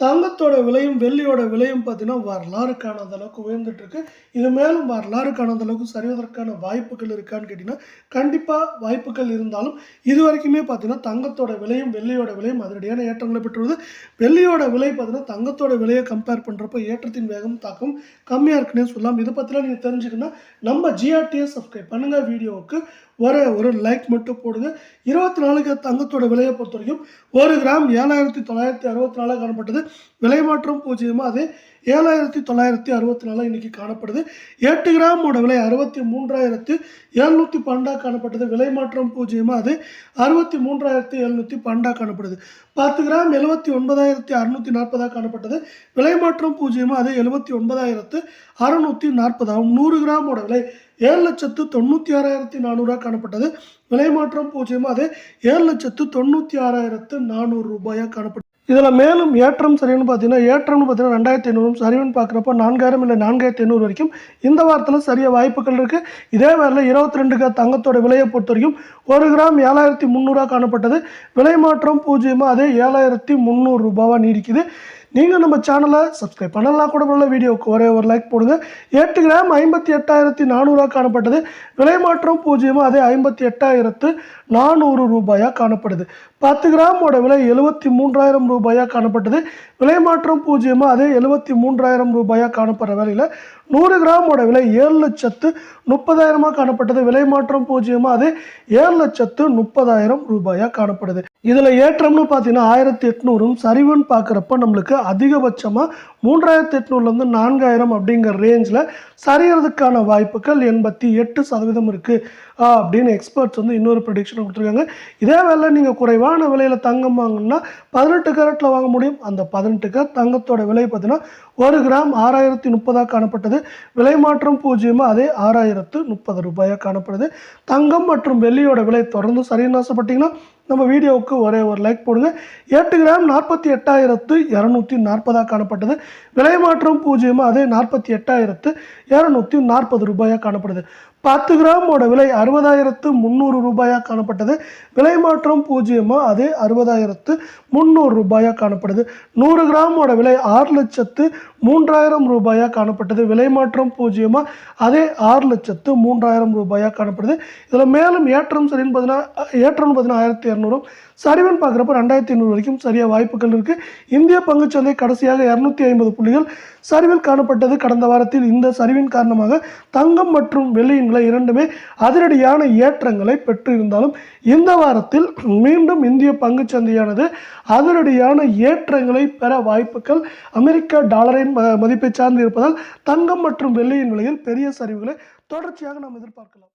தங்கத்தோட விலையும் வெள்ளியோட விலையும் பார்த்தீங்கன்னா வரலாறு காணாத அளவுக்கு உயர்ந்துட்டுருக்கு. இது மேலும் வரலாறு காணாத அளவுக்கு சரிவதற்கான வாய்ப்புகள் இருக்கான்னு கேட்டிங்கன்னா கண்டிப்பாக வாய்ப்புகள் இருந்தாலும் இது வரைக்குமே பார்த்தீங்கன்னா தங்கத்தோட விலையும் வெள்ளியோட விலையும் அதிரடியான ஏற்றங்களை பெற்றுள்ளது. வெள்ளியோட விலை பார்த்தீங்கன்னா தங்கத்தோட விலையை கம்பேர் பண்ணுறப்போ ஏற்றத்தின் வேகம் தாக்கம் கம்மியாக இருக்குன்னே சொல்லலாம். இதை பற்றிலாம் நீங்கள் தெரிஞ்சுக்கணும்னா நம்ம ஜிஆர்டிஎஸ் சப்ஸ்கிரைப் பண்ணுங்கள் வீடியோவுக்கு ஒரு ஒரு லைக் மட்டும் போடுங்க. இருபத்தி நாலுக்கு தங்கத்தோட விலையை பொறுத்த வரைக்கும் ஒரு கிராம் ஏழாயிரத்தி தொள்ளாயிரத்தி அறுபத்தி நாலாக காணப்பட்டது. விலை மாற்றம் பூஜ்ஜியமாக அது ஏழாயிரத்தி தொள்ளாயிரத்தி அறுபத்தி நாலு இன்றைக்கி காணப்படுது. எட்டு கிராமோட விலை அறுபத்தி மூன்றாயிரத்து எழுநூற்றி பன்னெண்டாக காணப்பட்டது விலை மாற்றம் பூஜ்ஜியமாக அது அறுபத்தி மூன்றாயிரத்தி எழுநூற்றி பன்னெண்டாக காணப்படுது. பத்து கிராம் எழுபத்தி ஒன்பதாயிரத்தி அறுநூற்றி நாற்பதாக காணப்பட்டது. விலை மாற்றம் பூஜ்ஜியமாக அது எழுபத்தி ஒன்பதாயிரத்து அறுநூற்றி நாற்பதாகும் நூறு கிராமோட விலை ஏழு லட்சத்து தொண்ணூற்றி ஆறாயிரத்தி நானூறாக காணப்பட்டது. விலை மாற்றம் பூஜ்ஜியமாக அது ஏழு லட்சத்து தொண்ணூற்றி ஆறாயிரத்து நானூறு ரூபாயாக காணப்பட்டது. இதில் மேலும் ஏற்றம் சரிவுன்னு பார்த்தீங்கன்னா ஏற்றம்னு பார்த்தீங்கன்னா ரெண்டாயிரத்தி ஐநூறும் சரிவுன்னு பார்க்குறப்ப நான்காயிரம் இல்லை நான்காயிரத்தி ஐநூறு வரைக்கும் இந்த வாரத்தில் சரிய வாய்ப்புகள் இருக்குது இதே வேலையில் இருபத்தி ரெண்டுக்கு தங்கத்தோட விலையை பொறுத்த வரைக்கும் ஒரு கிராம் ஏழாயிரத்தி முந்நூறுரூவா காணப்பட்டது. விலை மாற்றம் பூஜ்ஜியமாக அதே ஏழாயிரத்தி முந்நூறு ரூபாவாக நீடிக்குது. நீங்கள் நம்ம சேனலை சப்ஸ்கிரைப் பண்ணலாம் கூட உள்ள வீடியோவுக்கு ஒரே ஒரு லைக் போடுங்க. எட்டு கிராம் ஐம்பத்தி எட்டாயிரத்தி நானூறாக காணப்பட்டது. விலை மாற்றம் பூஜ்ஜியமாக அதே ஐம்பத்தி எட்டாயிரத்து நானூறு ரூபாயாக காணப்படுது. பத்து கிராமோட விலை எழுபத்தி மூன்றாயிரம் ரூபாயாக காணப்பட்டது. விலை மாற்றம் பூஜ்ஜியமாக அதே எழுபத்தி மூன்றாயிரம் ரூபாயாக காணப்படுற வேலையில் நூறு கிராமோட விலை ஏழு லட்சத்து முப்பதாயிரமாக காணப்பட்டது. விலை மாற்றம் பூஜ்ஜியமாக அதே ஏழு லட்சத்து முப்பதாயிரம் ரூபாயாக காணப்படுது. இதில் ஏற்றம்னு பார்த்தீங்கன்னா ஆயிரத்தி எட்நூறும் சரிவுன்னு பார்க்குறப்ப நம்மளுக்கு அதிகபட்சமாக மூன்றாயிரத்தி எட்நூறுலேருந்து நான்காயிரம் அப்படிங்கிற ரேஞ்சில் சரியறதுக்கான வாய்ப்புகள் எண்பத்தி எட்டு சதவீதம் இருக்குது அப்படின்னு எக்ஸ்பர்ட்ஸ் வந்து இன்னொரு ப்ரடிக்ஷன் கொடுத்துருக்காங்க. இதே வேலை நீங்கள் குறைவான விலையில் தங்கம் வாங்கினா பதினெட்டு கேரட்டில் வாங்க முடியும். அந்த பதினெட்டு கேரட் தங்கத்தோட விலை பார்த்தீங்கன்னா ஒரு கிராம் ஆறாயிரத்தி முப்பதாக காணப்பட்டது. விலை மாற்றம் பூஜ்ஜியமாக அதே ஆறாயிரத்து முப்பது ரூபாயாக காணப்படுது. தங்கம் மற்றும் வெள்ளியோட விலை தொடர்ந்து சரின்னு ஆசைப்பட்டீங்கன்னா நம்ம வீடியோவுக்கு ஒரே ஒரு லைக் போடுங்க. எட்டு கிராம் நாற்பத்தி எட்டாயிரத்து இரநூத்தி நாற்பதாக காணப்பட்டது. விலை மாற்றம் பூஜ்ஜியமாக அதே நாற்பத்தி எட்டாயிரத்து இரநூத்தி நாற்பது ரூபாயாக காணப்படுது. பத்து கிராமோட விலை அறுபதாயிரத்து முந்நூறு ரூபாயாக காணப்பட்டது. விலை மாற்றம் பூஜ்ஜியமாக அதே அறுபதாயிரத்து முந்நூறு ரூபாயாக காணப்படுது. நூறு கிராமோட விலை ஆறு லட்சத்து மூன்றாயிரம் ரூபாயாக காணப்பட்டது. விலை மாற்றம் பூஜ்ஜியமாக அதே ஆறு லட்சத்து மூன்றாயிரம் ரூபாயாக காணப்படுது. இதில் மேலும் ஏற்றம் சரின்னு பார்த்தீங்கன்னா ஏற்றம் பார்த்தீங்கன்னா ஆயிரத்தி இரநூறும். சரிவன் பார்க்குறப்ப ரெண்டாயிரத்தி ஐநூறு வரைக்கும் சரியாக வாய்ப்புகள் இருக்குது இந்திய பங்குச்சந்தை கடைசியாக இரநூத்தி ஐம்பது புள்ளிகள். சரிவில் காணப்பட்டது கடந்த வாரத்தில் இந்த சரிவின் காரணமாக தங்கம் மற்றும் வெள்ளியின் விலை இரண்டுமே அதிரடியான ஏற்றங்களை பெற்றிருந்தாலும் இந்த வாரத்தில் மீண்டும் இந்திய பங்குச்சந்தையானது அதிரடியான ஏற்றங்களை பெற வாய்ப்புகள் அமெரிக்க டாலரின் மதிப்பை சார்ந்து இருப்பதால் தங்கம் மற்றும் வெள்ளியின் விலையில் பெரிய சரிவுகளை தொடர்ச்சியாக நாம் எதிர்பார்க்கலாம்.